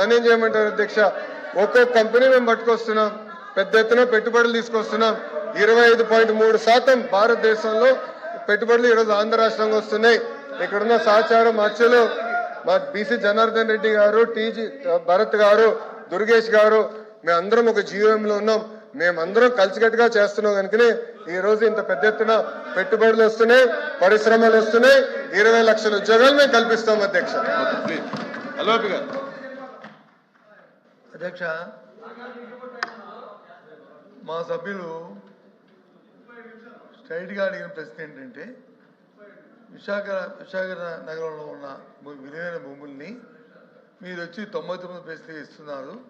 నన్ను ఏం చేయమంటారు అధ్యక్ష? ఒక్కో కంపెనీ మేము పట్టుకొస్తున్నాం. పెద్ద ఎత్తున పెట్టుబడులు తీసుకొస్తున్నాం. ఇరవై ఐదు పాయింట్ మూడు శాతం భారతదేశంలో పెట్టుబడులు ఈరోజు ఆంధ్ర రాష్ట్రంగా వస్తున్నాయి. ఇక్కడున్న సహచారం మధ్యలో మా బీసీ జనార్దన్ రెడ్డి గారు టీజీ భరత్ గారు దుర్గేష్ గారు మేమందరం ఒక జీవోఎంలో ఉన్నాం. మేమందరం కలిసికట్టుగా చేస్తున్నాం కనుకనే ఈ రోజు ఇంత పెద్ద ఎత్తున పెట్టుబడులు వస్తున్నాయి పరిశ్రమలు వస్తున్నాయి. ఇరవై లక్షల ఉద్యోగాలు మేము కల్పిస్తాం అధ్యక్ష. గారు అధ్యక్ష మా సభ్యులు స్ట్రైట్గా అడిగిన ప్రశ్న ఏంటంటే విశాఖ విశాఖ నగరంలో ఉన్న విలువైన భూముల్ని మీరు వచ్చి తొంభై తొమ్మిది పైసలు ఇస్తున్నారు.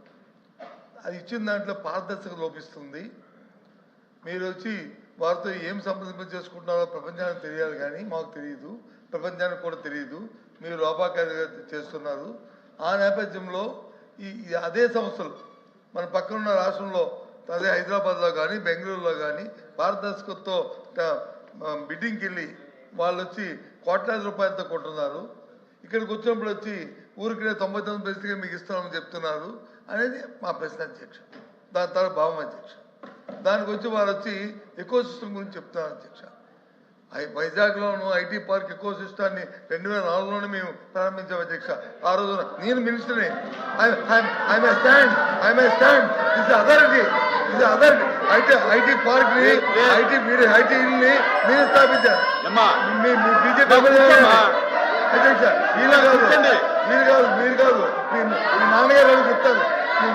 అది ఇచ్చిన దాంట్లో పారదర్శకత లోపిస్తుంది. మీరు వచ్చి వారితో ఏం సంప్రదింపు చేసుకుంటున్నారో ప్రపంచానికి తెలియాలి కానీ మాకు తెలియదు. ప్రపంచానికి కూడా తెలియదు. మీరు లోపాకారిగా చేస్తున్నారు. ఆ నేపథ్యంలో ఈ అదే సంస్థలు మన పక్కనున్న రాష్ట్రంలో అదే హైదరాబాద్లో కానీ బెంగళూరులో కానీ పారదర్శకతతో బిడ్డింగ్కి వెళ్ళి వాళ్ళు వచ్చి కోట్లాది రూపాయలతో కొంటున్నారు ఇక్కడికి వచ్చినప్పుడు వచ్చి ఊరికి తొంభై తొమ్మిది ప్రశ్నగా మీకు ఇస్తామని చెప్తున్నారు అనేది మా ప్రశ్న అధ్యక్ష దాని తర్వాత భావం అధ్యక్ష దానికి వచ్చి వారు వచ్చి ఎకో సిస్టమ్ గురించి చెప్తున్నారు అధ్యక్ష వైజాగ్లోను ఐటీ పార్క్ ఎకో సిస్టాన్ని రెండు వేల నాలుగులోనే మేము ప్రారంభించాం అధ్యక్ష. ఆ రోజున నేను మినిస్టర్ని. I may stand. I may stand. ఇది అథారిటీ ఇది అథారిటీ ఐటీ ఐటీ పార్క్ని ఐటీ మీరు ఐటీని మీరు స్థాపించారు బీజేపీ. అధ్యక్ష మీరు కాదు. మీరు కాదు మీరు కాదు. మీ నాన్నగారు వాళ్ళు చెప్తారు?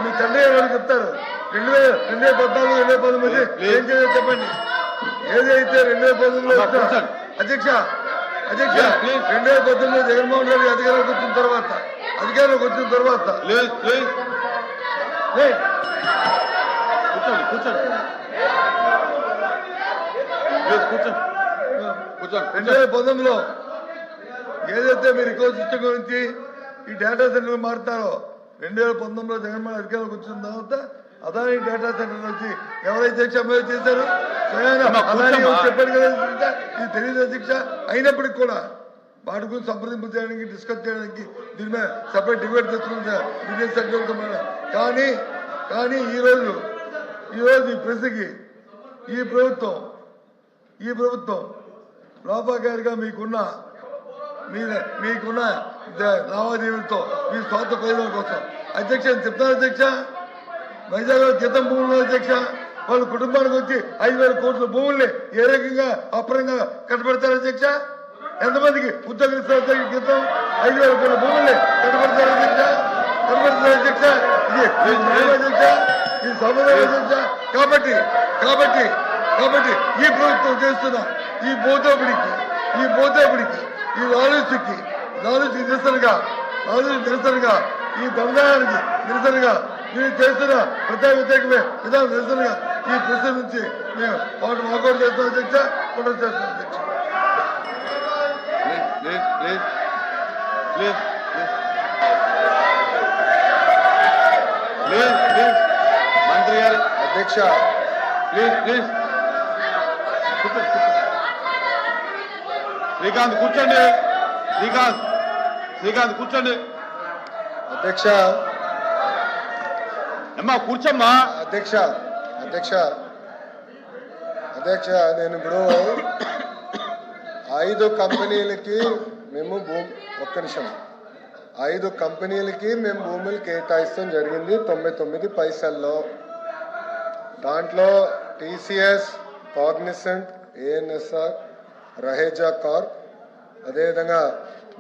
మీ తండ్రి గారు వాళ్ళు చెప్తారు? రెండు వేల రెండు వేల పద్నాలుగు రెండు వేల పంతొమ్మిది. ఏం చేయాలో చెప్పండి. ఏదైతే రెండు వేల పంతొమ్మిదిలో. అధ్యక్ష అధ్యక్ష. రెండు వేల పద్దెనిమిదిలో జగన్మోహన్ రెడ్డి అధికారంలోకి వచ్చిన తర్వాత అధికారంలోకి వచ్చిన తర్వాత కూర్చోండి కూర్చోండి. కూర్చోండి. కూర్చోండి రెండు వేల పంతొమ్మిదిలో ఏదైతే మీరు ఇకో సిస్టమ్ గురించి ఈ డేటా సెంటర్ మారుతారో రెండు వేల పంతొమ్మిదిలో జగన్మోహన్ అధికారంలోకి వచ్చిన తర్వాత అదాని డేటా సెంటర్ వచ్చి ఎవరైతే అమలు చేశారు. చెప్పారు కదా ఇది తెలియదు అధ్యక్ష అయినప్పటికీ కూడా వాటి గురించి సంప్రదింపు చేయడానికి డిస్కస్ చేయడానికి దీని మీద సపరేట్ డిబేట్ తెచ్చుకుంటా బిజినెస్ సెక్టర్ కానీ కానీ ఈరోజు ఈరోజు ఈ ప్రశ్నకి ఈ ప్రభుత్వం ఈ ప్రభుత్వం లోపాకారిగా మీకున్న మీ మీకున్న లావాదేవీలతో మీ స్వార్థ ప్రయోజనం కోసం. అధ్యక్ష నేను చెప్తాను అధ్యక్ష? వైజాగ్లో జీతం భూములు అధ్యక్ష వాళ్ళ కుటుంబానికి వచ్చి ఐదు వేల కోట్ల భూముల్ని ఏ రకంగా అప్రంగా కట్టబెడతారు అధ్యక్ష? ఎంతమందికి ఉద్యోగం ఇస్తారు జీతం? ఐదు వేల కోట్ల భూముల్ని కట్టబెడతారు అధ్యక్ష? కట్టబెడతారు అధ్యక్ష? ఇది అధ్యక్ష ఇది సమాధానం అధ్యక్ష. కాబట్టి కాబట్టి కాబట్టి ఈ ప్రభుత్వం చేస్తున్న ఈ బోధోపిడికి ఈ బోధోపిడికి ఈ లాలూచికి లాలూచి నిరసనగా లాలూచి నిరసనగా ఈ దందానికి నిరసనగా మీరు చేస్తున్న ప్రజా వ్యతిరేకమే విధానం నిరసనగా ఈ ప్రశ్న నుంచి మేము వాటి వాకౌట్ చేస్తాం అధ్యక్ష కూడా చేస్తాం అధ్యక్ష. Please please please. Please please. Please మంత్రి గారు అధ్యక్ష. Please please. శ్రీకాంత్ కూర్చోండి. శ్రీకాంత్ శ్రీకాంత్ కూర్చోండి. అధ్యక్ష అమ్మా కూర్చోమ్మా. అధ్యక్ష అధ్యక్ష అధ్యక్ష నేను ఇప్పుడు ఐదు కంపెనీలకి మేము భూమి ఒక్క నిమిషం. ఐదు కంపెనీలకి మేము భూములు కేటాయిస్తాం జరిగింది తొంభై తొమ్మిది పైసల్లో. దాంట్లో TCS Cognizant ANSR Raheja car అదేవిధంగా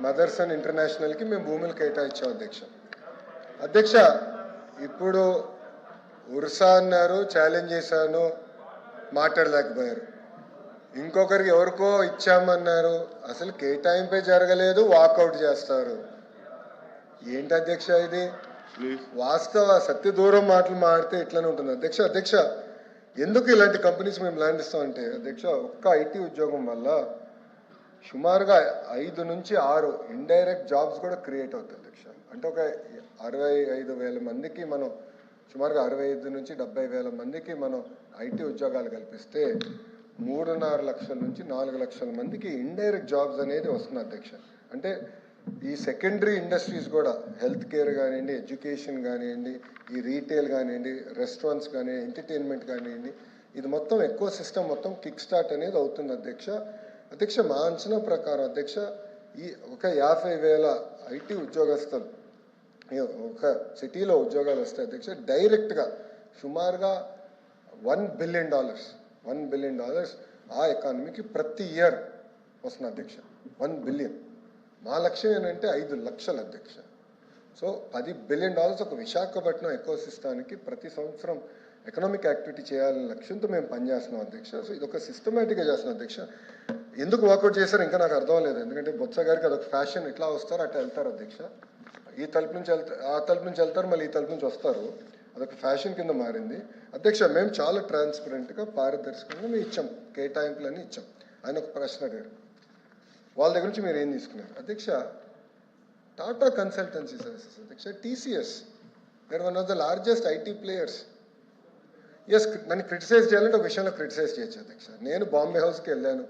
మదర్సన్ ఇంటర్నేషనల్కి మేము భూములు కేటాయించాం అధ్యక్ష. అధ్యక్ష ఇప్పుడు ఉర్సా అన్నారు ఛాలెంజ్ చేశాను మాట్లాడలేకపోయారు. ఇంకొకరికి ఎవరికో ఇచ్చామన్నారు అసలు కేటాయింపే జరగలేదు వాకౌట్ చేస్తారు. ఏంటి అధ్యక్ష ఇది? వాస్తవ సత్య దూరం మాటలు మాడితే ఇట్లనే ఉంటుంది. అధ్యక్ష అధ్యక్ష ఎందుకు ఇలాంటి కంపెనీస్ మేము ల్యాండ్ ఇస్తామంటే అధ్యక్ష ఒక్క ఐటీ ఉద్యోగం వల్ల సుమారుగా ఐదు నుంచి ఆరు ఇండైరెక్ట్ జాబ్స్ కూడా క్రియేట్ అవుతాయి. అంటే ఒక అరవై ఐదు వేల మందికి మనం సుమారుగా అరవై ఐదు నుంచి డెబ్బై వేల మందికి మనం ఐటీ ఉద్యోగాలు కల్పిస్తే మూడున్నర లక్షల నుంచి నాలుగు లక్షల మందికి ఇండైరెక్ట్ జాబ్స్ అనేది వస్తుంది అధ్యక్ష. అంటే ఈ సెకండరీ ఇండస్ట్రీస్ కూడా హెల్త్ కేర్ కానివ్వండి ఎడ్యుకేషన్ కానివ్వండి ఈ రీటైల్ కానివ్వండి రెస్టారెంట్స్ కానీ ఎంటర్టైన్మెంట్ కానివ్వండి ఇది మొత్తం ఎక్కువ సిస్టమ్ మొత్తం కిక్ స్టార్ట్ అనేది అవుతుంది అధ్యక్ష. అధ్యక్ష మా అంచనా ప్రకారం అధ్యక్ష ఈ ఒక యాభై వేల ఐటీ ఉద్యోగస్తులు ఒక సిటీలో ఉద్యోగాలు వస్తే అధ్యక్ష డైరెక్ట్గా సుమారుగా one billion dollars one billion dollars ఆ ఎకానమీకి ప్రతి ఇయర్ వస్తుంది అధ్యక్ష. One billion. మా లక్ష్యం ఏంటంటే ఐదు లక్షల అధ్యక్ష. సో పది బిలియన్ డాలర్స్ ఒక విశాఖపట్నం ఎక్కువ సిస్టానికి ప్రతి సంవత్సరం ఎకనామిక్ యాక్టివిటీ చేయాలనే లక్ష్యంతో మేము పనిచేస్తున్నాం అధ్యక్ష. సో ఇది ఒక సిస్టమేటిక్గా చేస్తున్నాం అధ్యక్ష. ఎందుకు వర్కౌట్ చేశారు ఇంకా నాకు అర్థం లేదు ఎందుకంటే బొత్స గారికి అదొక ఫ్యాషన్ ఎట్లా వస్తారు అట్లా వెళ్తారు అధ్యక్ష. ఈ తలుపు నుంచి వెళ్తారు ఆ తలుపు నుంచి వెళ్తారు మళ్ళీ ఈ తలుపు నుంచి వస్తారు. అదొక ఫ్యాషన్ కింద మారింది. అధ్యక్ష మేము చాలా ట్రాన్స్పరెంట్గా పారదర్శకంగా మేము ఇచ్చాం కేటాయింపులన్నీ ఇచ్చాం. ఆయన ఒక ప్రశ్న అడిగారు. వాళ్ళ దగ్గర నుంచి మీరు ఏం తీసుకున్నారు? అధ్యక్ష టాటా కన్సల్టెన్సీ సర్వీసెస్. అధ్యక్ష TCS. They're one of the largest IT players. Yes నన్ను క్రిటిసైజ్ చేయాలంటే ఒక విషయంలో క్రిటిసైజ్ చేయొచ్చు అధ్యక్ష. నేను బాంబే హౌస్కి వెళ్ళాను.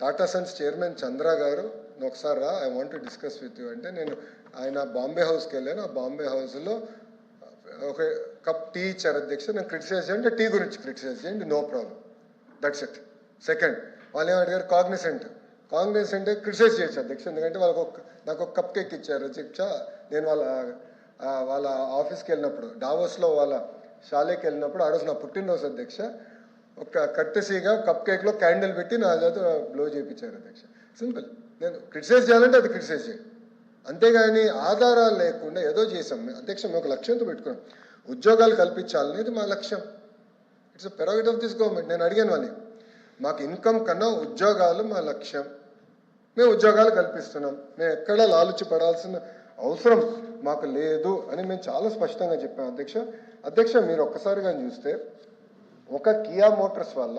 టాటా సన్స్ చైర్మన్ చంద్ర గారు "నువ్వు ఒకసారి రా I want to discuss with you అంటే నేను ఆయన బాంబే హౌస్కి వెళ్ళాను. ఆ బాంబే హౌస్లో ఒక కప్ టీ ఇచ్చారు అధ్యక్ష. నేను క్రిటిసైజ్ చేయండి టీ గురించి క్రిటిసైజ్ చేయండి no problem. That's it second వాళ్ళు ఏం అడిగారు కాగ్నిసెంట్ కాగ్నిసెంట్ క్రిటిసైజ్ చేయొచ్చు అధ్యక్ష. ఎందుకంటే వాళ్ళకు ఒక నాకు ఒక కప్ కేక్ ఇచ్చారు అధ్యక్ష. నేను వాళ్ళ వాళ్ళ ఆఫీస్కి వెళ్ళినప్పుడు డావోస్లో వాళ్ళ షాలేకి వెళ్ళినప్పుడు ఆ రోజు నా పుట్టినరోజు అధ్యక్ష. ఒక కట్టెసీగా కప్ కేక్లో క్యాండిల్ పెట్టి నా చేత బ్లో చేయించారు అధ్యక్ష. సింపుల్ నేను క్రిటిసైజ్ చేయాలంటే అది క్రిటిసైజ్ చేయండి. అంతేగాని ఆధారాలు లేకుండా ఏదో చేసాం అధ్యక్షం ఒక లక్ష్యంతో పెట్టుకున్నాం. ఉద్యోగాలు కల్పించాలనేది మా లక్ష్యం. It's prerogative of this government నేను అడిగాను వాళ్ళని మాకు ఇన్కమ్ కన్నా ఉద్యోగాలు మా లక్ష్యం. మేము ఉద్యోగాలు కల్పిస్తున్నాం. మేము ఎక్కడ లాలుచి పడాల్సిన అవసరం మాకు లేదు అని మేము చాలా స్పష్టంగా చెప్పాం. అధ్యక్ష అధ్యక్ష మీరు ఒక్కసారిగా చూస్తే ఒక కియా మోటార్స్ వల్ల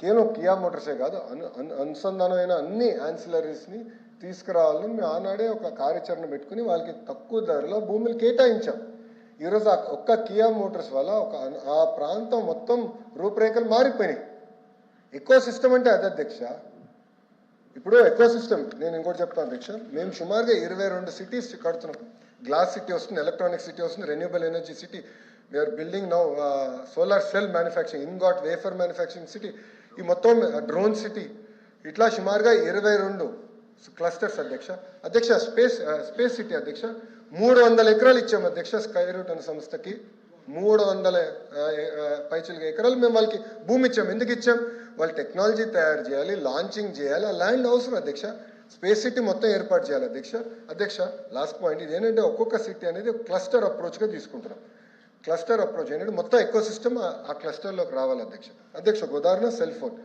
కేవలం కియా మోటార్సే కాదు. అను అనుసంధానమైన అన్ని యాన్సిలరీస్ని తీసుకురావాలని మేము ఆనాడే ఒక కార్యాచరణ పెట్టుకుని వాళ్ళకి తక్కువ ధరలో భూములు కేటాయించాం. ఈరోజు ఆ ఒక్క కియా మోటార్స్ వల్ల ఒక ఆ ప్రాంతం మొత్తం రూపురేఖలు మారిపోయినాయి. ఎక్కువ సిస్టమ్ అంటే అదే అధ్యక్ష. ఇప్పుడు ఎకో సిస్టమ్ నేను ఇంకోటి చెప్తాను అధ్యక్ష. మేము సుమారుగా ఇరవై రెండు సిటీస్ కడుతున్నాం. గ్లాస్ సిటీ వస్తుంది ఎలక్ట్రానిక్ సిటీ వస్తుంది renewable energy city we're building now solar cell manufacturing ingot wafer manufacturing city ఈ మొత్తం డ్రోన్ సిటీ ఇట్లా సుమారుగా ఇరవై రెండు క్లస్టర్స్ అధ్యక్ష అధ్యక్ష స్పేస్ స్పేస్ సిటీ అధ్యక్ష మూడు వందల ఎకరాలు ఇచ్చాం అధ్యక్ష స్కై రూట్ అనే సంస్థకి. మూడు వందల పైచులుగా ఎకరాలు మేము వాళ్ళకి భూమి ఇచ్చాం ఎందుకు ఇచ్చాం? వాళ్ళు టెక్నాలజీ తయారు చేయాలి లాంచింగ్ చేయాలి ఆ ల్యాండ్ అవసరం అధ్యక్ష. స్పేస్ సిటీ మొత్తం ఏర్పాటు చేయాలి అధ్యక్ష. అధ్యక్ష లాస్ట్ పాయింట్ ఇది ఏంటంటే ఒక్కొక్క సిటీ అనేది క్లస్టర్ అప్రోచ్గా తీసుకుంటున్నాం. క్లస్టర్ అప్రోచ్ అనేది మొత్తం ఎక్కువ సిస్టమ్ ఆ క్లస్టర్లోకి రావాలి అధ్యక్ష. అధ్యక్ష ఒక ఉదాహరణ సెల్ ఫోన్.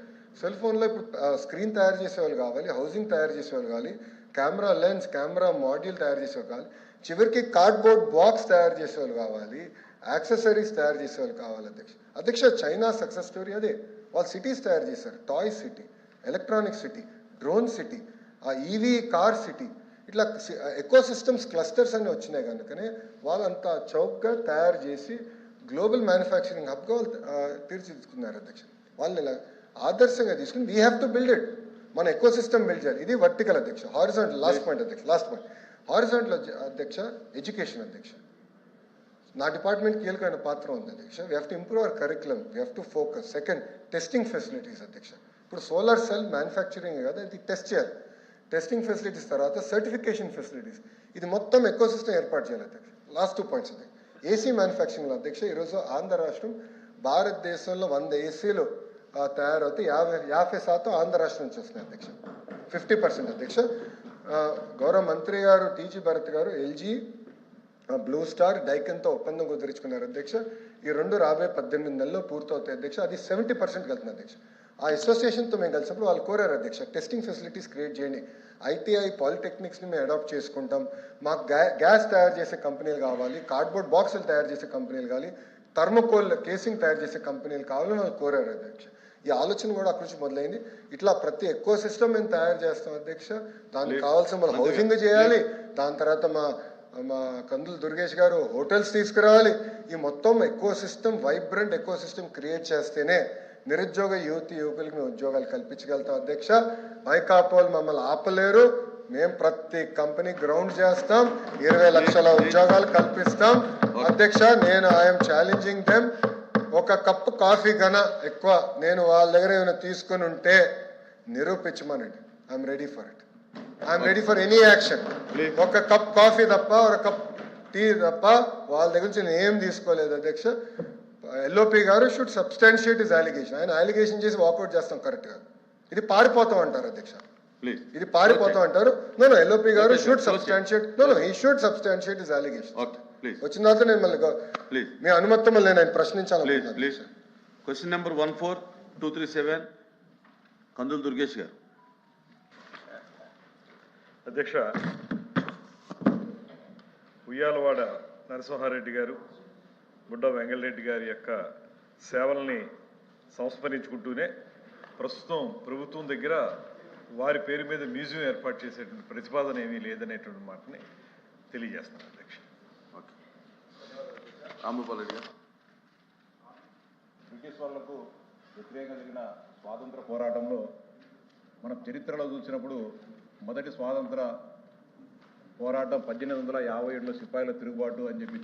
సెల్ ఫోన్లో ఇప్పుడు స్క్రీన్ తయారు చేసేవాళ్ళు కావాలి హౌసింగ్ తయారు చేసేవాళ్ళు కావాలి కెమెరా లెన్స్ కెమెరా మాడ్యూల్ తయారు చేసేవాళ్ళు కావాలి చివరికి కార్డ్బోర్డ్ బాక్స్ తయారు చేసేవాళ్ళు కావాలి యాక్సెసరీస్ తయారు చేసేవాళ్ళు కావాలి అధ్యక్ష. అధ్యక్ష చైనా సక్సెస్ స్టోరీ అదే. వాళ్ళు సిటీస్ తయారు చేశారు. Toy city electronic city drone city ఆ ఈవీ కార్ సిటీ ఇట్లా ఎకో సిస్టమ్స్ క్లస్టర్స్ అన్ని వచ్చినాయి కనుకనే వాళ్ళంతా చౌక్గా తయారు చేసి గ్లోబల్ మ్యానుఫ్యాక్చరింగ్ హబ్గా వాళ్ళు తీర్చిదిద్దుకున్నారు అధ్యక్ష. వాళ్ళని ఇలా ఆదర్శంగా తీసుకుని we have to build it మన ఎకో సిస్టమ్ బిల్డ్ చేయాలి. ఇది వర్టికల్ అధ్యక్ష. హారిజాంటల్ లాస్ట్ పాయింట్ అధ్యక్ష లాస్ట్ పాయింట్. హారిజాంటల్ అధ్యక్ష ఎడ్యుకేషన్ అధ్యక్ష. నా డిపార్ట్మెంట్ కీలకమైన పాత్ర ఉంది అధ్యక్ష. We have to improve our curriculum we have to focus second testing facilities అధ్యక్ష. ఇప్పుడు సోలార్ సెల్ మ్యానుఫ్యాక్చరింగ్ కదా అది టెస్ట్ చేయాలి. టెస్టింగ్ ఫెసిలిటీస్ తర్వాత సర్టిఫికేషన్ ఫెసిలిటీస్. ఇది మొత్తం ఎక్కువ సిస్టమ్ ఏర్పాటు చేయాలి అధ్యక్ష. లాస్ట్ టూ పాయింట్స్ అధ్యక్ష. ఏసీ మ్యానుఫ్యాక్చరింగ్ అధ్యక్ష ఈరోజు ఆంధ్ర రాష్ట్రం భారతదేశంలో వంద ఏసీలు తయారవుతాయి. యాభై యాభై శాతం ఆంధ్ర రాష్ట్రం నుంచి వస్తున్నాయి అధ్యక్ష. ఫిఫ్టీ పర్సెంట్ అధ్యక్ష. గౌరవ మంత్రి గారు టీజీ భరత్ గారు ఎల్జీ బ్లూ స్టార్ డైకన్తో ఒప్పందం కుదుర్చుకున్నారు అధ్యక్ష. ఈ రెండు రాబోయే పద్దెనిమిది నెలల్లో పూర్తవుతాయి అధ్యక్ష. అది సెవెంటీ పర్సెంట్ వెళ్తుంది అధ్యక్ష. ఆ అసోసియేషన్తో మేము కలిసినప్పుడు వాళ్ళు కోరారు అధ్యక్ష టెస్టింగ్ ఫెసిలిటీస్ క్రియేట్ చేయండి. ఐటీఐ పాలిటెక్నిక్స్ని మేము అడాప్ట్ చేసుకుంటాం. మాకు గ్యా గ్యాస్ తయారు చేసే కంపెనీలు కావాలి కార్డ్బోర్డ్ బాక్సులు తయారు చేసే కంపెనీలు కావాలి థర్మోకోల్ కేసింగ్ తయారు చేసే కంపెనీలు కావాలని వాళ్ళు కోరారు అధ్యక్ష. ఈ ఆలోచన కూడా అక్కడి నుంచి మొదలైంది. ఇట్లా ప్రతి ఎక్కువ సిస్టమ్ మేము తయారు చేస్తాం అధ్యక్ష. దానికి కావాల్సిన మన హౌసింగ్ చేయాలి. దాని తర్వాత మా మా కందులు దుర్గేష్ గారు హోటల్స్ తీసుకురావాలి. ఈ మొత్తం ఎక్కువ సిస్టమ్ వైబ్రెంట్ ఎక్కువ సిస్టమ్ క్రియేట్ చేస్తేనే నిరుద్యోగ యువతి యువకులకి మేము ఉద్యోగాలు కల్పించగలుగుతాం. అధ్యక్ష వైకాపోల్ మమ్మల్ని ఆపలేరు. మేము ప్రతి కంపెనీ గ్రౌండ్ చేస్తాం. ఇరవై లక్షల ఉద్యోగాలు కల్పిస్తాం. అధ్యక్ష నేను ఐఎమ్ ఛాలెంజింగ్ దెమ్ ఒక కప్పు కాఫీ గన ఎక్కువ నేను వాళ్ళ దగ్గర ఏమైనా తీసుకుని ఉంటే నిరూపించమనండి. I'm ready for it I'm ready for any action. ఒక కప్ కాఫీ తప్ప ఒక కప్ టీ తప్ప వాళ్ళ దగ్గర నుంచి నేను ఏం తీసుకోలేదు అధ్యక్ష. ఎల్ఓపి గారు షుడ్ సబ్స్టాన్షియేట్ ఇస్ అలిగేషన్ ఆయన అలిగేషన్ చేసి వాకౌట్ చేస్తాం కరెక్ట్గా ఇది పారిపోతాం అంటారు అధ్యక్ష. ప్లీజ్ ఇది పారిపోతాం అంటారు. నో నో ఎల్ఓపి గారు షుడ్. సబ్స్టాన్షియేట్ నో నో ఈ should substantiate his allegation okay please వచ్చిన తర్వాత నేను మళ్ళీ మీ అనుమతి మళ్ళీ నేను please question number one four two three seven Kandula Durgesh గారు. అధ్యక్ష ఉయ్యాలవాడ నరసింహారెడ్డి గారు. బుడ్డ వెంగళరెడ్డి గారి యొక్క సేవల్ని సంస్మరించుకుంటూనే ప్రస్తుతం ప్రభుత్వం దగ్గర వారి పేరు మీద మ్యూజియం ఏర్పాటు చేసేటువంటి ప్రతిపాదన ఏమీ లేదనేటువంటి మాటని తెలియజేస్తాను అధ్యక్ష. బ్రిటిష్ వాళ్ళకు వ్యతిరేకంగా జరిగిన స్వాతంత్ర పోరాటంలో మనం చరిత్రలో చూసినప్పుడు మొదటి స్వాతంత్ర పోరాటం పద్దెనిమిది వందల యాభై ఏడులో సిపాయిల తిరుగుబాటు అని చెప్పి